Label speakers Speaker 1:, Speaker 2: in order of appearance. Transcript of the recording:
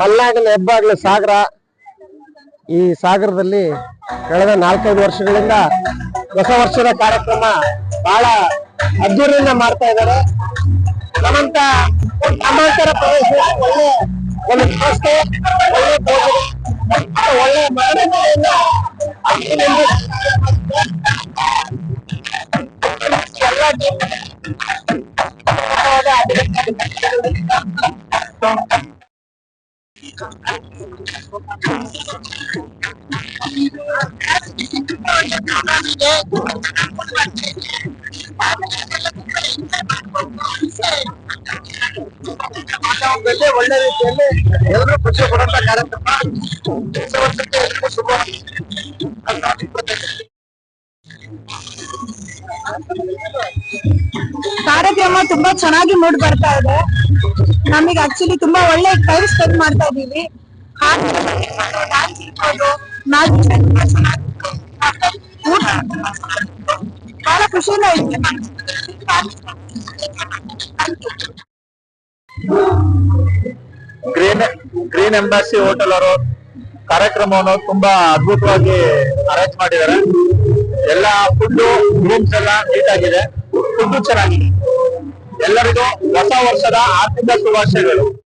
Speaker 1: ಮಲ್ನಾಡಿನ ಹೆಬ್ಬಾಗ್ಲ ಸಾಗರ. ಈ ಸಾಗರದಲ್ಲಿ ಕಳೆದ ನಾಲ್ಕೈದು ವರ್ಷಗಳಿಂದ ಹೊಸ ವರ್ಷದ ಕಾರ್ಯಕ್ರಮ ಬಹಳ ಅದ್ದೂರಿಯಿಂದ ಮಾಡ್ತಾ ಇದ್ದಾರೆ. ನಮ್ಮಂತ ಗ್ರಾಮಾಂತರ ಪ್ರದೇಶ ಒಳ್ಳೆ ಒಂದು ವ್ಯವಸ್ಥೆ ಒಳ್ಳೆ ಒಳ್ಳೆ ಮನರಂಜನೆಯನ್ನ ಎಲ್ಲ ವಾತಾವರಣದಲ್ಲಿ ಒಳ್ಳೆ ರೀತಿಯಲ್ಲಿ ಎಲ್ಲರೂ ಖುಷಿ ಪಡುವಂತ ಕಾರ್ಯಕ್ರಮ ಹೊಸ ವರ್ಷಕ್ಕೆ ಎಲ್ರಿಗೂ ಶುಭ
Speaker 2: ಕಾರ್ಯಕ್ರಮ ತುಂಬಾ ಚೆನ್ನಾಗಿ ಮೂಡ್ ಬರ್ತಾ ಇದೆ. ನಮಗೆ ಆಕ್ಚುಲಿ ತುಂಬಾ ಒಳ್ಳೆ ಟೈಮ್ ಸ್ಪೆಂಡ್ ಮಾಡ್ತಾ ಇದೀವಿ. ಬಹಳ ಖುಷಿಯಿಂದ ಇದೆ
Speaker 3: ಗ್ರೀನ್ ಗ್ರೀನ್ ಎಂಬಾಸಿ ಹೋಟೆಲ್ ಅವರು ಕಾರ್ಯಕ್ರಮವನ್ನು ತುಂಬಾ ಅದ್ಭುತವಾಗಿ ಅರೇಂಜ್ ಮಾಡಿದ್ದಾರೆ. ಎಲ್ಲ ಫುಡ್ ರೂಮ್ಸ್ ಎಲ್ಲ ನೀಟ್ ಆಗಿದೆ. ಫುಡ್ ಚೆನ್ನಾಗಿದೆ ಎಲ್ಲರಿಗೂ ಹೊಸ ವರ್ಷದ ಆರ್ಥಿಕ ಶುಭಾಶಯಗಳು.